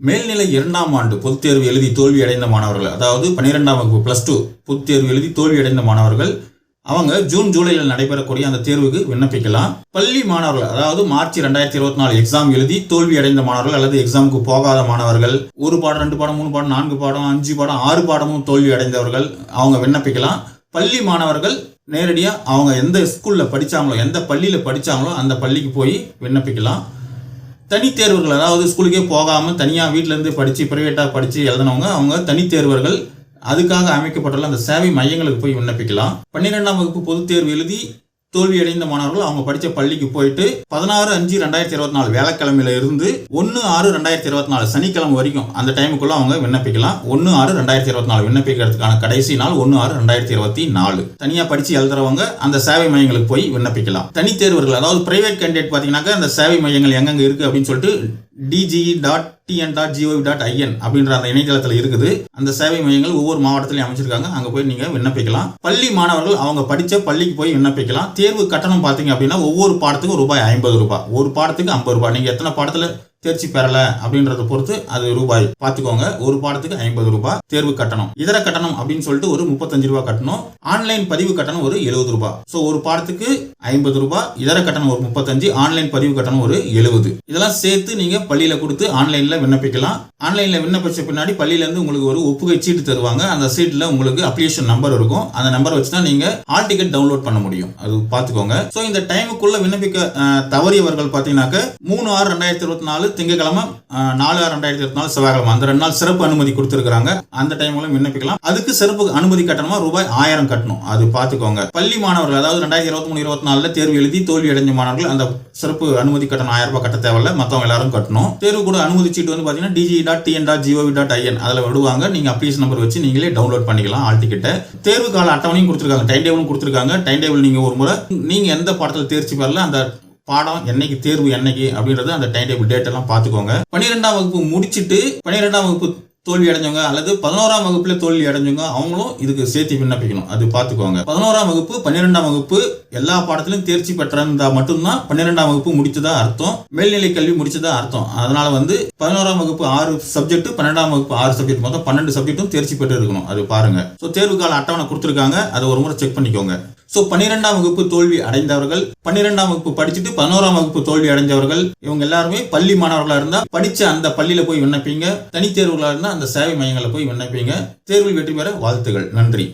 மேல்நிலை இரண்டாம் ஆண்டு பொதுத் தேர்வு எழுதி தோல்வி அடைந்த மாணவர்கள் அதாவது பன்னிரெண்டாம் வகுப்பு ப்ளஸ் டூ பொதுத் தேர்வு எழுதி தோல்வி அடைந்த மாணவர்கள் அவங்க ஜூன் ஜூலையில் நடைபெறக்கூடிய அந்த தேர்வுக்கு விண்ணப்பிக்கலாம். பள்ளி மாணவர்கள் அதாவது மார்ச் ரெண்டாயிரத்தி இருபத்தி நாலு எக்ஸாம் எழுதி தோல்வி அடைந்த மாணவர்கள் அல்லது எக்ஸாமுக்கு போகாத மாணவர்கள் ஒரு பாடம் ரெண்டு பாடம் மூணு பாடம் நான்கு பாடம் அஞ்சு பாடம் ஆறு பாடமும் தோல்வி அடைந்தவர்கள் அவங்க விண்ணப்பிக்கலாம். பள்ளி மாணவர்கள் நேரடியாக அவங்க எந்த ஸ்கூலில் படித்தாங்களோ எந்த பள்ளியில் படித்தாங்களோ அந்த பள்ளிக்கு போய் விண்ணப்பிக்கலாம். தனித்தேர்வுகள் அதாவது ஸ்கூலுக்கே போகாமல் தனியாக வீட்டிலேருந்து படித்து ப்ரைவேட்டாக படித்து எழுதினவங்க அவங்க தனித்தேர்வர்கள் அதுக்காக அமைக்கப்பட்டுள்ள அந்த சேவை மையங்களுக்கு போய் விண்ணப்பிக்கலாம். பன்னிரெண்டாம் வகுப்பு பொதுத் தேர்வு எழுதி தோல்வியடைந்த மாணவர்கள் அவங்க படித்த பள்ளிக்கு போயிட்டு பதினாறு அஞ்சு ரெண்டாயிரத்தி இருபத்தி நாலு வேலைக்கிழமையில இருந்து ஒன்று ஆறு ரெண்டாயிரத்தி இருபத்தி நாலு சனிக்கிழமை வரைக்கும் அந்த டைமுக்குள்ள அவங்க விண்ணப்பிக்கலாம். ஒன்று ஆறு ரெண்டாயிரத்தி இருபத்தி நாலு விண்ணப்பிக்கிறதுக்கான கடைசி நாள் ஒன்று ஆறு ரெண்டாயிரத்தி இருபத்தி நாலு. தனியாக படித்து எழுதுறவங்க அந்த சேவை மையங்களுக்கு போய் விண்ணப்பிக்கலாம். தனித்தேர்வர்கள் அதாவது பிரைவேட் கேண்டிடேட் பார்த்தீங்கன்னாக்கா அந்த சேவை மையங்கள் எங்கெங்க இருக்குது அப்படின்னு சொல்லிட்டு DGE dot TN dot GOV dot IN அப்படின்ற அந்த இணையதளத்தில் இருக்குது. அந்த சேவை மையங்கள் ஒவ்வொரு மாவட்டத்திலையும் அமைச்சிருக்காங்க. அங்கே போய் நீங்கள் விண்ணப்பிக்கலாம். பள்ளி மாணவர்கள் அவங்க படித்த பள்ளிக்கு போய் விண்ணப்பிக்கலாம். தேர்வு கட்டணம் பார்த்தீங்க அப்படின்னா ஒவ்வொரு பாடத்துக்கும் ரூபாய் ஐம்பது ரூபாய். ஒரு பாடத்துக்கு ஐம்பது ரூபாய். நீங்கள் எத்தனை பாடத்தில் தேர்ச்சி பெறல அப்படின்றத பொறுத்து அது ரூபாய். பார்த்துக்கோங்க ஒரு பாடத்துக்கு ஐம்பது ரூபாய் தேர்வு கட்டணம். இதர கட்டணம் அப்படின்னு சொல்லிட்டு ஒரு முப்பத்தஞ்சு ரூபாய் கட்டணும். ஆன்லைன் பதிவு கட்டணம் ஒரு எழுபது ரூபாய். ஸோ ஒரு பாடத்துக்கு ஐம்பது ரூபாய் இதர கட்டணம் ஒரு முப்பத்தஞ்சு ஆன்லைன் பதிவு கட்டணம் ஒரு எழுபது. இதெல்லாம் சேர்த்து நீங்க பள்ளியில கொடுத்து ஆன்லைன்ல விண்ணப்பிக்கலாம். ஆன்லைன்ல விண்ணப்பிச்ச பின்னாடி பள்ளியில இருந்து உங்களுக்கு ஒரு ஒப்புகை சீட்டு தருவாங்க. அந்த சீட்ல உங்களுக்கு அப்ளிகேஷன் நம்பர் இருக்கும். அந்த நம்பர் வச்சு தான் நீங்க ஹால் டிக்கெட் டவுன்லோட் பண்ண முடியும். அது பார்த்துக்கோங்க. ஸோ இந்த டைமுக்குள்ள விண்ணப்பிக்க தவறியவர்கள் பார்த்தீங்கன்னாக்க மூணு ஆறு ரெண்டாயிரத்தி இருபத்தி நாலு திங்கக்கிழமை நாலு ரெண்டாயிரத்தி இருபத்தி நாலு செவ்வாய்க்கிழமை. அந்த ரெண்டு நாள் சிறப்பு அனுமதி கொடுத்துருக்காங்க அந்த டைம்ல விண்ணப்பிக்கலாம். அதுக்கு சிறப்பு அனுமதி கட்டணமா ரூபாய் ஆயிரம் கட்டணும். அது பார்த்துக்கோங்க. பள்ளி மாணவர்கள் அதாவது ரெண்டாயிரத்தி இருபத்தி மூணு இருபத்தி நாலுல தேர்வு எழுதி தோல்வி அடைஞ்ச மாணவர்கள் அந்த சிறப்பு அனுமதி கட்டணம் ஆயிரம் ரூபாய் கட்ட தேவையில்ல. மற்றவங்க எல்லாரும் கட்டணும். தேர்வு கூட அனுமதி சீட்டு வந்து பார்த்தீங்கன்னா DG dot TN dot GOV dot IN அதில் விடுவாங்க. நீங்கள் அப்ளிகேஷன் நம்பர் வச்சு நீங்களே டவுன்லோட் பண்ணிக்கலாம் ஆல் டிக்கெட்டை தேர்வு கால அட்டவணையும் கொடுத்துருக்காங்க. டைம் டேபிளும் கொடுத்துருக்காங்க. டைம் டேபிள் நீங்கள் ஒரு முறை நீங்கள் எந்த பாடத்தில் தேர்ச்சி பெறல அந்த பாடம் என்னைக்கு தேர்வு என்னைக்கு அப்படின்றது அந்த டைம் டேபிள் டேட் எல்லாம் பார்த்துக்கோங்க. பன்னிரெண்டாம் வகுப்பு முடிச்சிட்டு பன்னிரெண்டாம் வகுப்பு தோல்வி அடைஞ்சவங்க அல்லது பதினோராம் வகுப்புல தோல்வி அடைஞ்சவங்க அவங்களும் இதுக்கு சேர்த்து விண்ணப்பிக்கணும். அது பார்த்துக்கோங்க. பதினோராம் வகுப்பு பன்னிரெண்டாம் வகுப்பு எல்லா பாடத்திலும் தேர்ச்சி பெற்றிருந்தா மட்டும்தான் பன்னிரெண்டாம் வகுப்பு முடிச்சதா அர்த்தம். மேல்நிலை கல்வி முடிச்சதா அர்த்தம். அதனால வந்து பதினோராம் வகுப்பு ஆறு சப்ஜெக்ட் பன்னெண்டாம் வகுப்பு ஆறு சப்ஜெக்ட் மொத்தம் பன்னெண்டு சப்ஜெக்ட்டும் தேர்ச்சி பெற்று இருக்கணும் அது பாருங்க. ஸோ தேர்வு கால அட்டவணை கொடுத்துருக்காங்க. அதை ஒரு முறை செக் பண்ணிக்கோங்க. ஸோ பன்னிரெண்டாம் வகுப்பு தோல்வி அடைந்தவர்கள் பன்னிரெண்டாம் வகுப்பு படிச்சுட்டு பதினோராம் வகுப்பு தோல்வி அடைஞ்சவர்கள் இவங்க எல்லாருமே பள்ளி மாணவர்களா இருந்தா படித்த அந்த பள்ளியில போய் விண்ணப்பிங்க. தனித்தேர்வுகளா இருந்தா அந்த சேவை மையங்களில் போய் விண்ணப்பிங்க. தேர்வில் வெற்றி பெற வாழ்த்துகள் நன்றி.